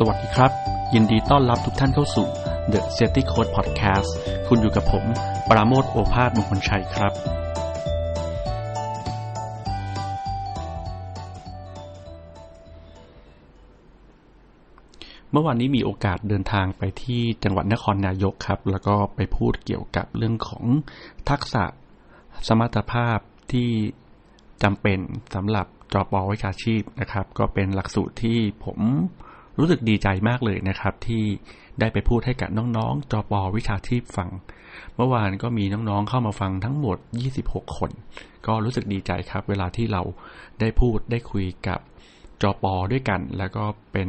สวัสดีครับ ยินดีต้อนรับทุกท่านเข้าสู่ The Safety Code Podcast คุณอยู่กับผม ปราโมทโอภาสมงคลชัยครับ เมื่อวานนี้มีโอกาสเดินทางไปที่จังหวัดนครนายกครับ แล้วก็ไปพูดเกี่ยวกับเรื่องของทักษะสมรรถภาพที่จำเป็นสำหรับจอปอวิชาชีพนะครับ ก็เป็นหลักสูตรที่ผม รู้สึกดีใจมากเลยนะครับ ที่ได้ไปพูดให้กับน้องๆจอปอวิชาชีพฟัง เมื่อวานก็มีน้องๆเข้ามาฟังทั้งหมด 26 คน ก็รู้สึกดีใจครับ เวลาที่เราได้พูดได้คุยกับจอปอด้วยกัน แล้วก็เป็น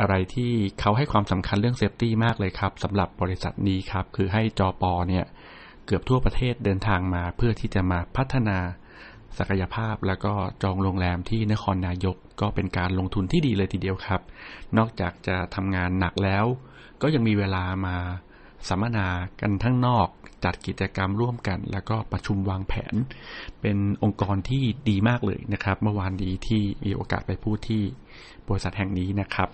อะไรที่เขาให้ความสำคัญเรื่องเซฟตี้มากเลยครับสำหรับบริษัทนี้ครับ คือให้จอปอเนี่ยเกือบทั่วประเทศเดินทางมาเพื่อที่จะมาพัฒนา ศักยภาพแล้วก็จองโรงแรมที่นครนายกก็เป็นการลงทุนที่ดีเลยทีเดียวครับ นอกจากจะทำงานหนักแล้ว ก็ยังมีเวลามาสัมมนากันทั้งนอก จัดกิจกรรมร่วมกัน แล้วก็ประชุมวางแผน เป็นองค์กรที่ดีมากเลยนะครับ เมื่อวานดีที่มีโอกาสไปพูดที่บริษัทแห่งนี้นะครับ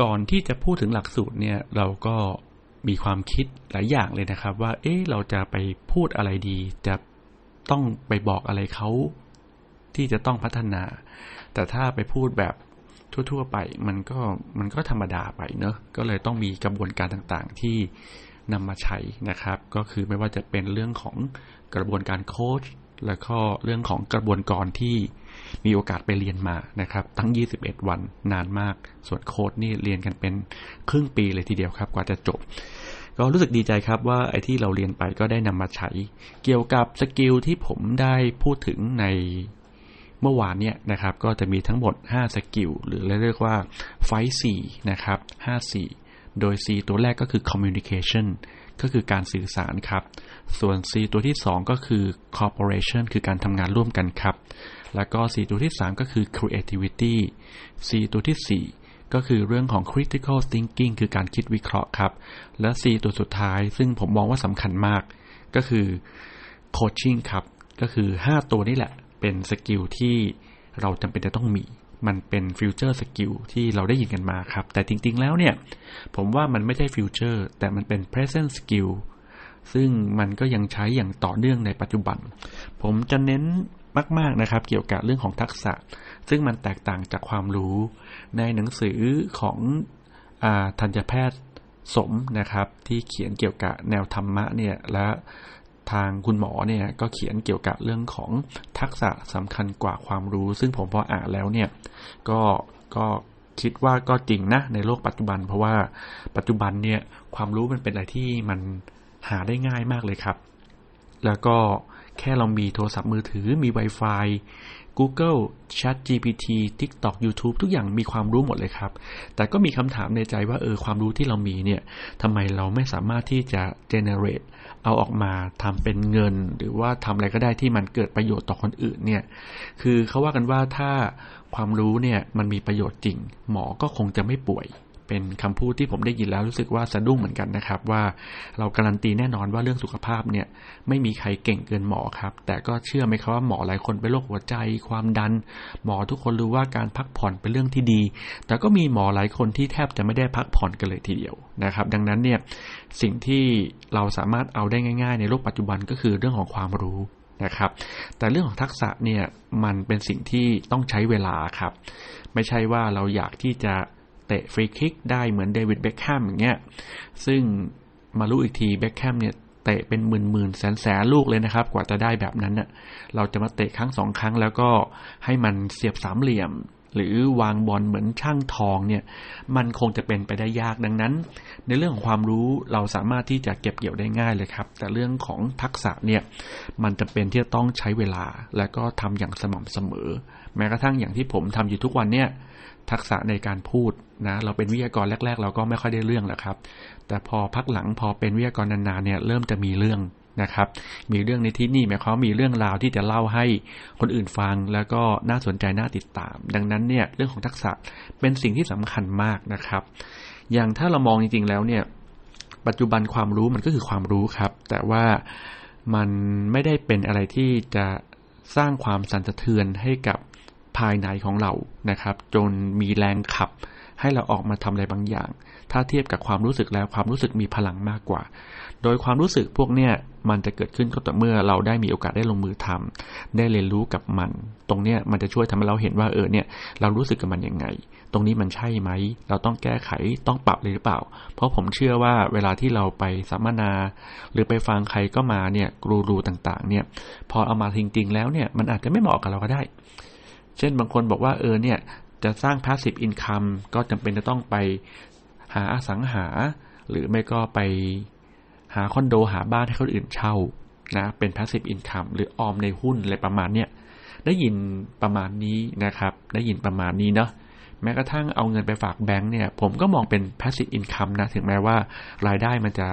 ก่อนที่จะพูดถึงหลักสูตรเนี่ยเราก็มีความคิดหลายอย่างเลยนะครับ ว่า เอ๊ะเราจะไปพูดอะไรดี จะ ต้องไปบอกอะไรเขาที่จะต้องพัฒนา แต่ถ้าไปพูดแบบทั่ว ๆ ไปมันก็มันก็ธรรมดาไปเนอะก็เลยต้องมีกระบวนการต่างๆที่นำมาใช้นะครับ ก็คือไม่ว่าจะเป็นเรื่องของกระบวนการโค้ชแล้วก็เรื่องของกระบวนการที่มีโอกาสไปเรียนมานะครับตั้ง 21 วันนานมาก ส่วนโค้ดนี่เรียนกันเป็นครึ่งปีเลยทีเดียวครับ กว่าจะจบ ก็รู้สึกดีใจครับว่าไอ้ที่เราเรียนไปก็ได้นำมาใช้ เกี่ยวกับสกิลที่ผมได้พูดถึงในเมื่อวานเนี่ยนะครับ ก็จะมีทั้งหมด 5 สกิลหรือเรียกว่าไฟสี่นะครับ5 4 โดย C ตัวแรกก็คือ communication ก็คือการสื่อสารครับ ส่วน C ตัวที่ 2 ก็คือ corporation คือการทำงานร่วมกันครับ แล้วก็ C ตัวที่ 3 ก็คือ creativity C ตัวที่4 ก็คือเรื่องของ critical thinking คือการคิดวิเคราะห์ครับ และ C ตัวสุดท้าย ซึ่งผมมองว่าสำคัญมาก ก็คือ coaching ครับ ก็คือ 5 ตัวนี้แหละ เป็นสกิลที่เราจำเป็นจะต้องมี มันเป็นฟิวเจอร์สกิลที่เราได้ยินกันมาครับ แต่จริง ๆ แล้วเนี่ย ผมว่ามันไม่ใช่ฟิวเจอร์แต่มันเป็น present skill ซึ่งมันก็ยังใช้อย่างต่อเนื่องในปัจจุบัน ผมจะเน้นมาก ๆ นะครับ เกี่ยวกับเรื่องของทักษะ ซึ่งมันแตกต่างจากความรู้ ในหนังสือของอทัญแพทย์สมนะครับ ที่เขียนเกี่ยวกับแนวธรรมะเนี่ยและทางคุณหมอเนี่ยก็เขียนเกี่ยวกับเรื่องของทักษะสำคัญกว่าความรู้ ซึ่งผมพออ่านแล้วเนี่ยก็ก็คิดว่าก็จริงนะในโลกปัจจุบัน เพราะว่าปัจจุบันเนี่ยความรู้มันเป็นอะไรที่มันหาได้ง่ายมากเลยครับ แล้วก็ แค่เรามีโทรศัพท์มือถือมี Wi-Fi Google Chat GPT TikTok YouTube ทุกอย่างมีความรู้หมดเลยครับ แต่ก็มีคำถามในใจว่าเออความรู้ที่เรามีเนี่ยทำไมเราไม่สามารถที่จะ generate เอาออกมาทำเป็นเงิน หรือว่าทำอะไรก็ได้ที่มันเกิดประโยชน์ต่อคนอื่นเนี่ย คือเขาว่ากันว่าถ้าความรู้เนี่ยมันมีประโยชน์จริง หมอก็คงจะไม่ป่วย เป็นคำพูดที่ผมได้ยินแล้วรู้สึกว่าสะดุ้งเหมือนกันนะครับ ว่าเราการันตีแน่นอนว่าเรื่องสุขภาพเนี่ยไม่มีใครเก่งเกินหมอครับ แต่ก็เชื่อไหมครับว่าหมอหลายคนเป็นโรคหัวใจ ความดัน หมอทุกคนรู้ว่าการพักผ่อนเป็นเรื่องที่ดี แต่ก็มีหมอหลายคนที่แทบจะไม่ได้พักผ่อนกันเลยทีเดียวนะครับ ดังนั้นเนี่ยสิ่งที่เราสามารถเอาได้ง่าย ๆ ในโลกปัจจุบันก็คือเรื่องของความรู้นะครับ แต่เรื่องของทักษะเนี่ยมันเป็นสิ่งที่ต้องใช้เวลาครับ ไม่ใช่ว่าเราอยากที่จะ เตะฟรีคิกได้เหมือนเดวิดเบคแฮมอย่างเงี้ย ซึ่งมารู้อีกทีเบคแฮมเนี่ยเตะเป็นหมื่นหมื่นแสนแสนลูกเลยนะครับ กว่าจะได้แบบนั้นเน่ะเราจะมาเตะครั้งสองครั้งแล้วก็ให้มันเสียบสามเหลี่ยม หรือวางบอลเหมือนช่างทองเนี่ยมันคงจะเป็นไปได้ยากดังนั้น ในเรื่องของความรู้เราสามารถที่จะเก็บเกี่ยวได้ง่ายเลยครับ แต่เรื่องของทักษะเนี่ยมันจะเป็นที่จะต้องใช้เวลา และก็ทำอย่างสม่ำเสมอ แม้กระทั่งอย่างที่ผมทำอยู่ทุกวันเนี่ยทักษะในการพูดนะเราเป็นวิทยากรแรก ๆ เราก็ไม่ค่อยได้เรื่องแหละครับ แต่พอพักหลังพอเป็นวิทยากรนานๆเนี่ยเริ่มจะมีเรื่อง นะครับ มีเรื่องในที่นี่หมายความมีเรื่องราวที่จะเล่าให้คนอื่นฟังแล้วก็น่าสนใจน่าติดตาม ดังนั้นเนี่ยเรื่องของทักษะเป็นสิ่งที่สำคัญมากนะครับ อย่างถ้าเรามองจริงๆแล้วเนี่ยปัจจุบันความรู้มันก็คือความรู้ครับ แต่ว่ามันไม่ได้เป็นอะไรที่จะสร้างความสั่นสะเทือนให้กับภภายในของเรานะครับ จนมีแรงขับให้เราออกมาทำอะไรบางอย่าง ถ้าเทียบกับความรู้สึกแล้วความรู้สึกมีพลังมากกว่า โดยความรู้สึกพวกเนี้ย มันจะเกิดขึ้นก็ต่อเมื่อเราได้มีโอกาสได้ลงมือทำได้เรียนรู้กับมัน ตรงเนี้ยมันจะช่วยทำให้เราเห็นว่าเออเนี่ยเรารู้สึกกับมันยังไง ตรงนี้มันใช่ไหม เราต้องแก้ไขต้องปรับเลยหรือเปล่า เพราะผมเชื่อว่าเวลาที่เราไปสัมมนา หรือไปฟังใครก็มาเนี่ยกรูรูต่างๆ เนี่ย พอเอามาจริงๆ แล้วเนี่ยมันอาจจะไม่เหมาะกับเราก็ได้ เช่นบางคนบอกว่าเออเนี่ยจะสร้าง passive income ก็จำเป็นจะต้องไปหาอสังหา หรือไม่ก็ไป หาคอนโดหาบ้านให้คนอื่นเช่านะเป็น passive income หรือออมในหุ้นอะไรประมาณเนี้ยได้ยินประมาณนี้นะครับ ได้ยินประมาณนี้เนาะแม้กระทั่งเอาเงินไปฝากแบงค์เนี่ย ผมก็มองเป็น passive income นะ ถึงแม้ว่ารายได้มันจะ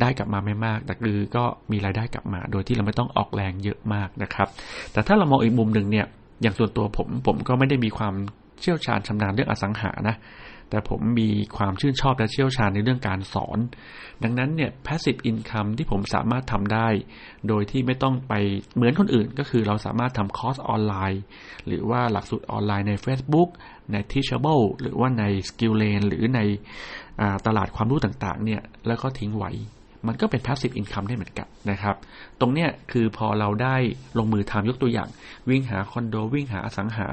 ได้กลับมาไม่มาก แต่คือก็มีรายได้กลับมา โดยที่เราไม่ต้องออกแรงเยอะมากนะครับ แต่ถ้าเรามองอีกมุมหนึ่งเนี่ย อย่างส่วนตัวผม ผมก็ไม่ได้มีความเชี่ยวชาญชำนาญเรื่องอสังหานะ แต่ผมมีความชื่นชอบและเชี่ยวชาญในเรื่องการสอน ดังนั้นเนี่ย passive income ที่ผมสามารถทำได้ โดยที่ไม่ต้องไปเหมือนคนอื่น ก็คือเราสามารถทำคอร์สออนไลน์ หรือว่าหลักสูตรออนไลน์ใน Facebook ใน Teachable หรือว่าใน Skillane หรือในตลาดความรู้ต่างๆเนี่ยแล้วก็ทิ้งไว้มันก็เป็น passive income ได้เหมือนกันนะครับ ตรงเนี้ยคือพอเราได้ลงมือทำยกตัวอย่าง วิ่งหาคอนโดวิ่งหาอสังหา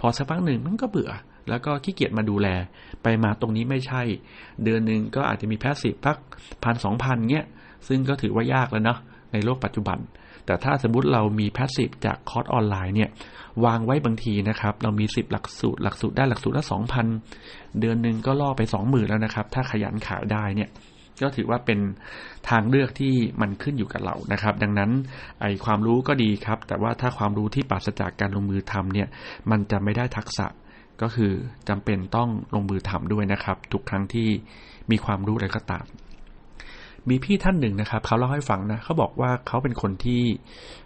พอสักพักหนึ่งมันก็เบื่อ แล้วก็ขี้เกียจมาดูแล ไปมาตรงนี้ไม่ใช่ เดือนหนึ่งก็อาจจะมีแพสซีฟพักพันสองพันเงี้ย ซึ่งก็ถือว่ายากแล้วเนาะในโลกปัจจุบัน แต่ถ้าสมมติเรามีแพสซีฟจากคอร์สออนไลน์เนี่ยวางไว้บางทีนะครับ เรามีสิบหลักสูตร หลักสูตรได้หลักสูตรละสองพันเดือนหนึ่งก็ล่อไปสองหมื่นแล้วนะครับ ถ้าขยันขายได้เนี่ย ก็ถือว่าเป็นทางเลือกที่มันขึ้นอยู่กับเรานะครับ ดังนั้นไอความรู้ก็ดีครับ แต่ว่าถ้าความรู้ที่ปราศจากการลงมือทำเนี่ย มันจะไม่ได้ทักษะ ก็คือจำเป็นต้องลงมือทำด้วยนะครับ ทุกครั้งที่มีความรู้อะไรก็ตาม มีพี่ท่านหนึ่งนะครับ เขาเล่าให้ฟังนะเขาบอกว่าเขาเป็นคนที่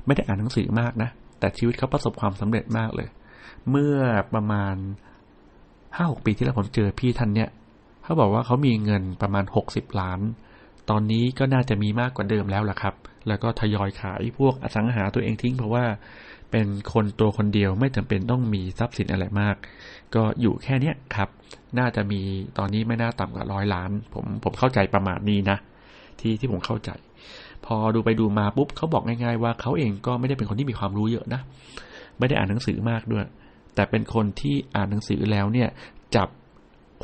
ไม่ได้อ่านหนังสือมากนะ แต่ชีวิตเขาประสบความสำเร็จมากเลย เมื่อประมาณห้าหกปีที่แล้วผมเจอพี่ท่านเนี่ยเขาบอกว่าเขามีเงินประมาณหกสิบล้าน ตอนนี้ก็น่าจะมีมากกว่าเดิมแล้วล่ะครับ แล้วก็ทยอยขายพวกอสังหาตัวเองทิ้งเพราะว่า เป็นคนตัวคนเดียวไม่จำเป็นต้องมีทรัพย์สินอะไรมาก ก็อยู่แค่เนี้ยครับ น่าจะมีตอนนี้ไม่น่าต่ำกว่าร้อยล้าน ผมผมเข้าใจประมาณนี้นะ ที่ที่ผมเข้าใจ พอดูไปดูมาปุ๊บเขาบอกง่ายๆว่าเขาเองก็ไม่ได้เป็นคนที่มีความรู้เยอะนะ ไม่ได้อ่านหนังสือมากด้วย แต่เป็นคนที่อ่านหนังสือแล้วเนี่ยจับ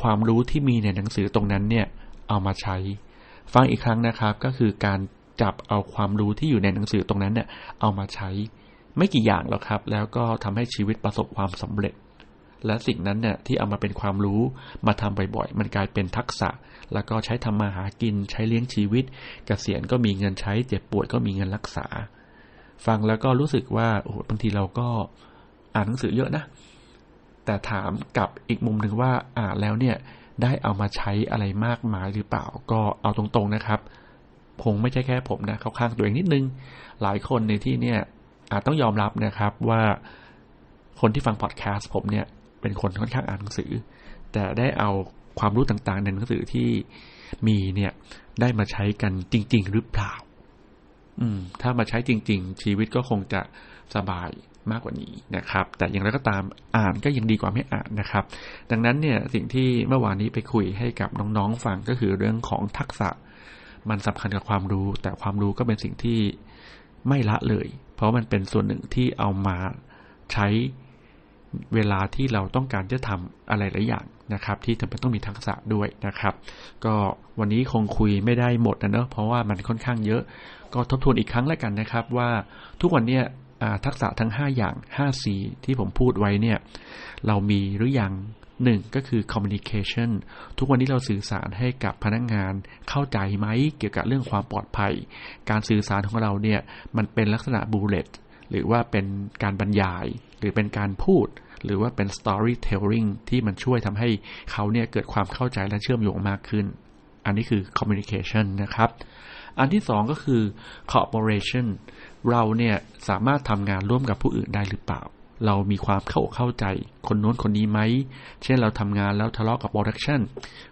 ความรู้ที่มีในหนังสือตรงนั้นเนี่ยเอามาใช้ ฟังอีกครั้งนะครับก็คือการจับเอาความรู้ที่อยู่ในหนังสือตรงนั้นเนี่ยเอามาใช้ ไม่กี่อย่างหรอกครับ แล้วก็ทำให้ชีวิตประสบความสำเร็จ และสิ่งนั้นเนี่ยที่เอามาเป็นความรู้มาทำบ่อยๆ มันกลายเป็นทักษะ แล้วก็ใช้ทำมาหากินใช้เลี้ยงชีวิตกเกษียณก็มีเงินใช้ เจ็บป่วยก็มีเงินรักษา ฟังแล้วก็รู้สึกว่าโอ้โหบางทีเราก็อ่านหนังสือเยอะนะ แต่ถามกับอีกมุมหนึ่งว่าอ่านแล้วเนี่ยได้เอามาใช้อะไรมากมายหรือเปล่าก็เอาตรงๆนะครับคงไม่ใช่แค่ผมนะ เขาข้างตัวเองนิดนึง หลายคนในที่เนี่ย อาจต้องยอมรับนะครับว่าคนที่ฟังพอดแคสต์ผมเนี่ยเป็นคนค่อนข้างอ่านหนังสือ แต่ได้เอาความรู้ต่างๆ ในหนังสือที่มีเนี่ยได้มาใช้กันจริง ๆ หรือเปล่า อืม ถ้ามาใช้จริง ๆ ชีวิตก็คงจะสบายมากกว่านี้นะครับ แต่อย่างไรก็ตามอ่านก็ยังดีกว่าไม่อ่านนะครับ ดังนั้นเนี่ยสิ่งที่เมื่อวานนี้ไปคุยให้กับน้องๆฟังก็คือเรื่องของทักษะ มันสำคัญกับความรู้ แต่ความรู้ก็เป็นสิ่งที่ไม่ละเลย เพราะมันเป็นส่วนหนึ่งที่เอามาใช้เวลาที่เราต้องการจะทำอะไรหลายอย่างนะครับ ที่จำเป็นต้องมีทักษะด้วยนะครับ ก็วันนี้คงคุยไม่ได้หมดนะเนอะเพราะว่ามันค่อนข้างเยอะ ก็ทบทวนอีกครั้งแล้วกันนะครับ ว่าทุกวันนี้ทักษะทั้ง 5 อย่าง 5 C ที่ผมพูดไว้เนี่ย เรามีหรือยัง หนึ่งก็คือ communication ทุกวันนี้เราสื่อสารให้กับพนักงงานเข้าใจไหมเกี่ยวกับเรื่องความปลอดภัย การสื่อสารของเราเนี่ยมันเป็นลักษณะ bullet หรือว่าเป็นการบรรยาย หรือเป็นการพูด หรือว่าเป็น storytelling ที่มันช่วยทำให้เขาเนี่ยเกิดความเข้าใจและเชื่อมโยงมากขึ้น อันนี้คือ communication นะครับอันที่สองก็คือ cooperation เราเนี่ยสามารถทำงานร่วมกับผู้อื่นได้หรือเปล่า เรามีความเข้าเข้าใจ คนโน้นคนนี้ไหม เช่นเราทำงานแล้วทะเลาะกับโปรดักชัน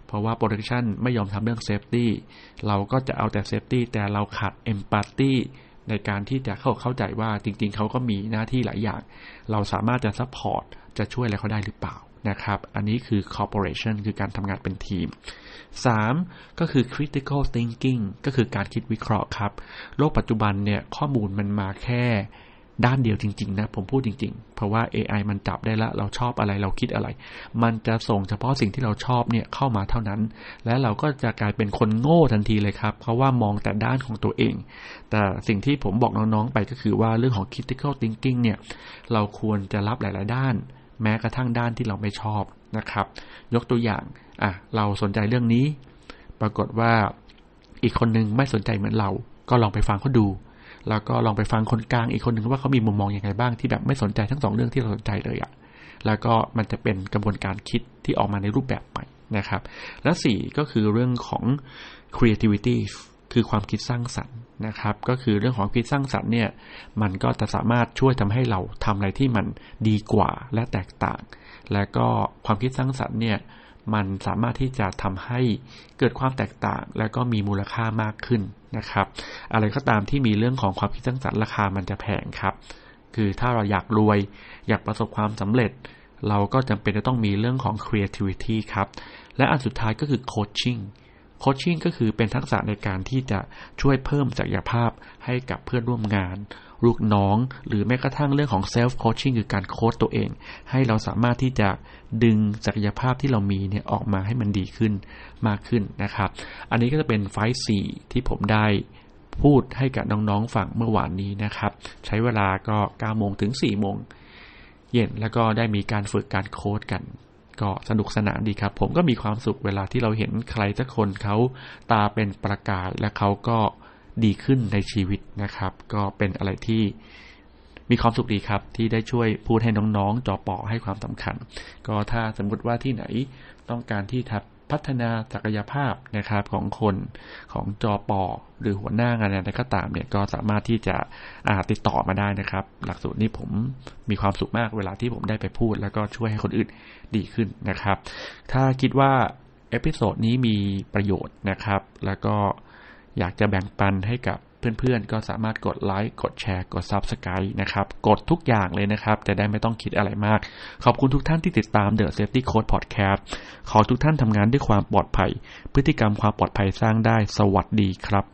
เพราะว่าโปรดักชันไม่ยอมทำเรื่องเซฟตี้เราก็จะเอาแต่เซฟตี้แต่เราขาดเอมพัตตี้ในการที่จะเข้าเข้าใจว่าจริงๆ เขาก็มีหน้าที่หลายอย่าง เราสามารถจะซัพพอร์ตจะช่วยอะไรเขาได้หรือเปล่านะครับ อันนี้คือ corporation คือการทำงานเป็นทีม 3. ก็คือ critical thinking ก็คือการคิดวิเคราะห์ครับ โลกปัจจุบันเนี่ยข้อมูลมันมาแค่ ด้านเดียวจริงๆนะผมพูดจริง ๆ เพราะว่า AI มันจับได้ละเราชอบอะไรเราคิดอะไร มันจะส่งเฉพาะสิ่งที่เราชอบเนี่ยเข้ามาเท่านั้น และเราก็จะกลายเป็นคนโง่ทันทีเลยครับ เพราะว่ามองแต่ด้านของตัวเอง แต่สิ่งที่ผมบอกน้องๆไปก็คือว่าเรื่องของ critical thinking เนี่ยเราควรจะรับหลาย ๆ ด้าน แม้กระทั่งด้านที่เราไม่ชอบนะครับ ยกตัวอย่างอะเราสนใจเรื่องนี้ ปรากฏว่าอีกคนนึงไม่สนใจเหมือนเรา ก็ลองไปฟังเขาดู แล้วก็ลองไปฟังคนกลางอีกคนหนึ่งว่าเขามีมุมมองอย่างไรบ้างที่แบบไม่สนใจทั้งสองเรื่องที่เราสนใจเลยอะ่ะแล้วก็มันจะเป็นกระบวนการคิดที่ออกมาในรูปแบบใหม่นะครับ และสี่ก็คือเรื่องของ creativity คือความคิดสร้างสรรค์นะครับ ก็คือเรื่องของคิดสร้างสรรค์เนี่ย มันก็จะสามารถช่วยทำให้เราทำอะไรที่มันดีกว่าและแตกต่าง และก็ความคิดสร้างสรรค์เนี่ย มันสามารถที่จะทำให้เกิดความแตกต่าง และก็มีมูลค่ามากขึ้นนะครับ อะไรก็ตามที่มีเรื่องของความคิดสร้างสรรค์ราคามันจะแพงครับ คือถ้าเราอยากรวย อยากประสบความสำเร็จ เราก็จำเป็นจะต้องมีเรื่องของ creativity ครับ และอันสุดท้ายก็คือ coaching โคชชิ่งก็คือเป็นทักษะในการที่จะช่วยเพิ่มศักยภาพให้กับเพื่อนร่วมงาน ลูกน้อง หรือแม้กระทั่งเรื่องของเซลฟ์โคชชิ่งคือการโค้ชตัวเอง ให้เราสามารถที่จะดึงศักยภาพที่เรามีเนี่ยออกมาให้มันดีขึ้นมากขึ้นนะครับ อันนี้ก็จะเป็นไฟสี่ที่ผมได้พูดให้กับน้องๆฟังเมื่อวานนี้นะครับ ใช้เวลาก็9โมงถึง4โมงเย็นแล้วก็ได้มีการฝึกการโค้ดกัน ก็สนุกสนานดีครับ ผมก็มีความสุขเวลาที่เราเห็นใครสักคนเขาตาเป็นประกาศและเขาก็ ดีขึ้นในชีวิตนะครับ ก็เป็นอะไรที่มีความสุขดีครับ ที่ได้ช่วยพูดให้น้องๆจอปอให้ความสำคัญ ก็ถ้าสมมติว่าที่ไหนต้องการที่ทับพัฒนาศักยภาพนะครับของคนของจอปอหรือหัวหน้างานอะไรก็ตามเนี่ยก็สามารถที่จะาติดต่อมาได้นะครับ หลักสูตรนี้ผมมีความสุขมากเวลาที่ผมได้ไปพูด แล้วก็ช่วยให้คนอื่นดีขึ้นนะครับ ถ้าคิดว่าเอพิโซดนี้มีประโยชน์นะครับ แล้วก็ อยากจะแบ่งปันให้กับเพื่อนๆ ก็สามารถกดไลค์ กดแชร์ กด Subscribe นะครับ กดทุกอย่างเลยนะครับ จะได้ไม่ต้องคิดอะไรมาก ขอบคุณทุกท่านที่ติดตาม The Safety Code Podcast ขอทุกท่านทำงานด้วยความปลอดภัย พฤติกรรมความปลอดภัยสร้างได้ สวัสดีครับ